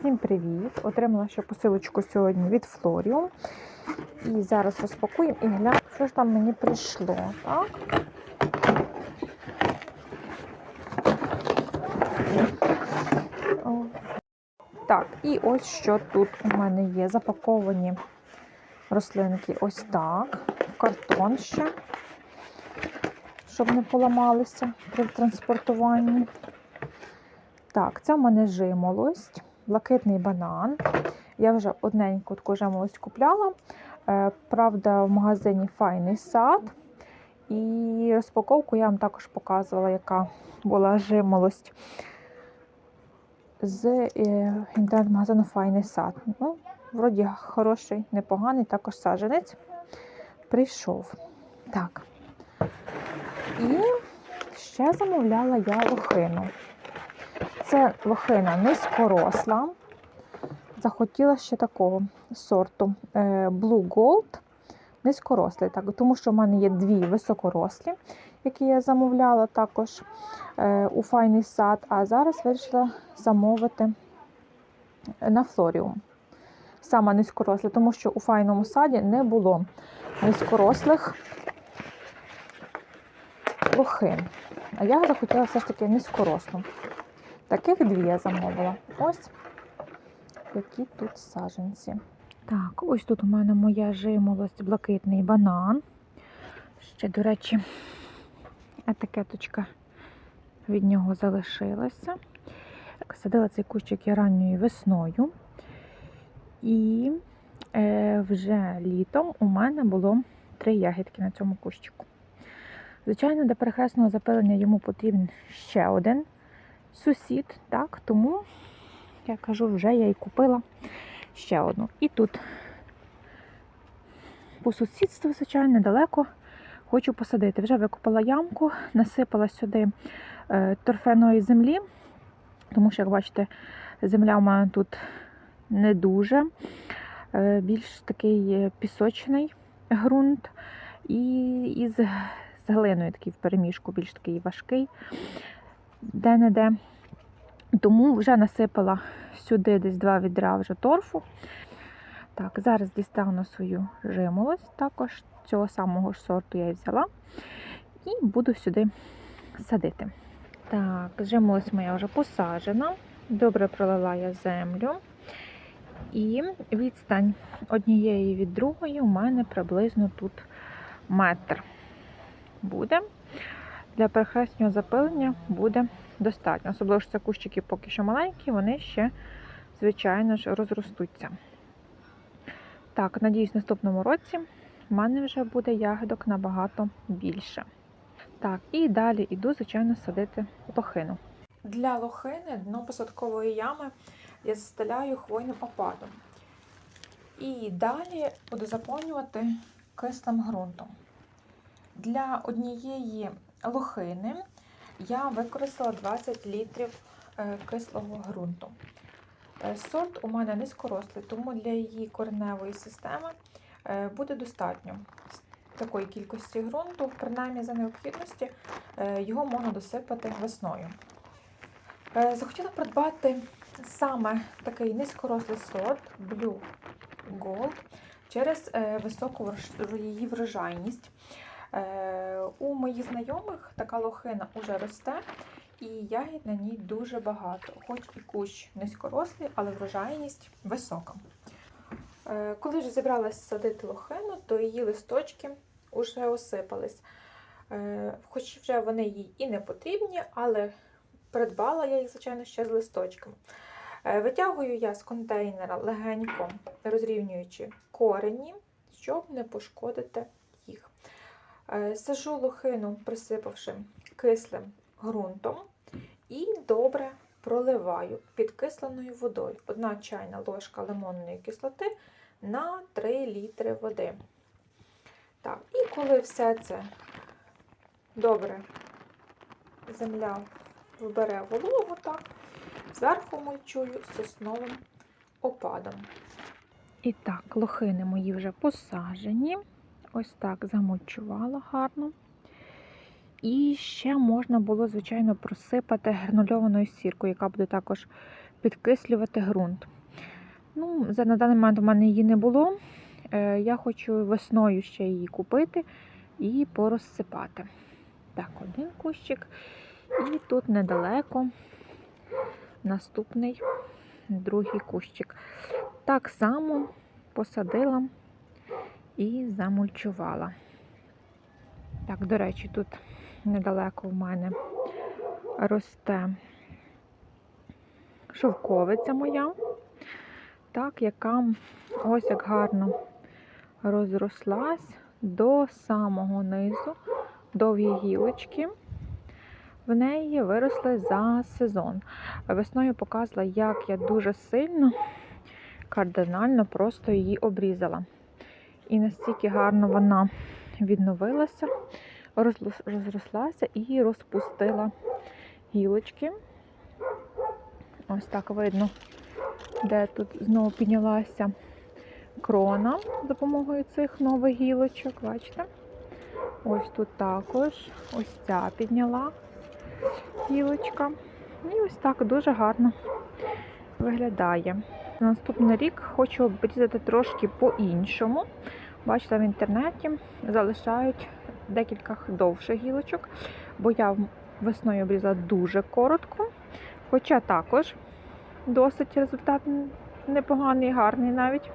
Всім привіт! Отримала ще посилочку сьогодні від Флоріум. І зараз розпакуємо і глянемо, що ж там мені прийшло. Так? Так, і ось що тут у мене є. Запаковані рослинки ось так. Картон ще, щоб не поламалися при транспортуванні. Так, це в мене жимолость, блакитний банан. Я вже одненьку таку жимолость купляла. Е, Правда, в магазині файний сад. І розпаковку я вам також показувала, яка була жимолость з е, інтернет-магазину Файний сад. Ну, вроді хороший, непоганий, також саджанець прийшов. Так. І ще замовляла я лохину. Це лохина низькоросла. Захотіла ще такого сорту е, Blue Gold. Низькорослий, так, тому що в мене є дві високорослі, які я замовляла також е, у файний сад. А зараз вирішила замовити на флоріум. Саме низькорослі, тому що у файному саді не було низькорослих лохин. А я захотіла все ж таки низькорослу. Таких дві я замовила. Ось які тут саженці. Так, ось тут у мене моя жимолость, блакитний банан. Ще, до речі, етикеточка від нього залишилася. Садила цей кущик я ранньою весною. І е, вже літом у мене було три ягідки на цьому кущику. Звичайно, для перехресного запилення йому потрібен ще один сусід, так, тому я кажу, вже я і купила ще одну. І тут по сусідству, звичайно, недалеко хочу посадити. Вже викопала ямку, насипала сюди е, торфяної землі, тому що, як бачите, земля в мене тут не дуже, е, більш такий е, пісочний ґрунт. І, і з, з глиною такий в переміжку, більш такий важкий де-не-де. Тому вже насипала сюди десь два відра вже торфу. Так, зараз дістану свою жимолость, також цього самого ж сорту я і взяла. І буду сюди садити. Так, жимолость моя вже посаджена. Добре пролила я землю. І відстань однієї від другої у мене приблизно тут метр буде. Для перехреснього запилення буде достатньо. Особливо що це кущики поки що маленькі, вони ще, звичайно ж, розростуться. Так, надіюсь, в наступному році в мене вже буде ягодок набагато більше. Так, і далі йду, звичайно, садити лохину. Для лохини дно посадкової ями я застеляю хвойним опадом. І далі буду заповнювати кислим ґрунтом. Для однієї лохини я використала 20 літрів е, кислого ґрунту. Е, Сорт у мене низькорослий, тому для її кореневої системи е, буде достатньо такої кількості ґрунту, принаймні за необхідності, його можна досипати весною. Захотіла придбати саме такий низькорослий сорт Blue Gold через високу її врожайність. У моїх знайомих така лохина вже росте, і ягід на ній дуже багато, хоч і кущ низькорослий, але врожайність висока. Коли ж зібралась садити лохину, то її листочки вже осипались. Хоч вже вони їй і не потрібні, але придбала я їх, звичайно, ще з листочками. Витягую я з контейнера легенько розрівнюючи корені, щоб не пошкодити. Сажу лохину, присипавши кислим ґрунтом, і добре проливаю підкисленою водою. Одна чайна ложка лимонної кислоти на 3 літри води. Так, І коли все це добре земля вбере вологу, так, зверху мульчую сосновим опадом. І так, лохини мої вже посаджені. Ось так замульчувала гарно. І ще можна було, звичайно, просипати гранульованою сіркою, яка буде також підкислювати ґрунт. Ну, на даний момент у мене її не було. Е, Я хочу весною ще її купити і порозсипати. Так, один кущик. І тут недалеко наступний другий кущик. Так само посадила і замульчувала. Так, до речі, тут недалеко в мене росте шовковиця моя, так, яка ось як гарно розрослась до самого низу, довгі гілочки. В неї виросли за сезон. Весною показала, як я дуже сильно, кардинально просто її обрізала. І настільки гарно вона відновилася, розрослася і розпустила гілочки. Ось так видно, де тут знову піднялася крона з допомогою цих нових гілочок. Бачите? Ось тут також ось ця підняла гілочка. І ось так дуже гарно виглядає. На наступний рік хочу обрізати трошки по-іншому. Бачите, в інтернеті залишають декілька довших гілочок, бо я весною обрізала дуже коротко, хоча також досить результат непоганий, гарний навіть.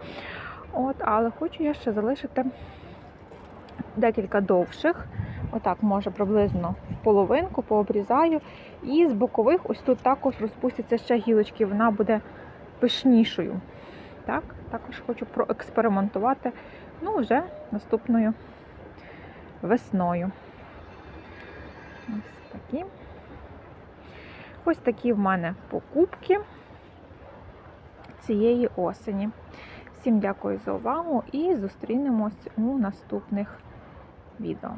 От, але хочу я ще залишити декілька довших. Отак, може, приблизно в половинку пообрізаю. І з бокових ось тут також розпустяться ще гілочки, вона буде пишнішою. Так, також хочу проекспериментувати ну, вже наступною весною. Ось такі. Ось такі в мене покупки цієї осені. Всім дякую за увагу і зустрінемось у наступних відео.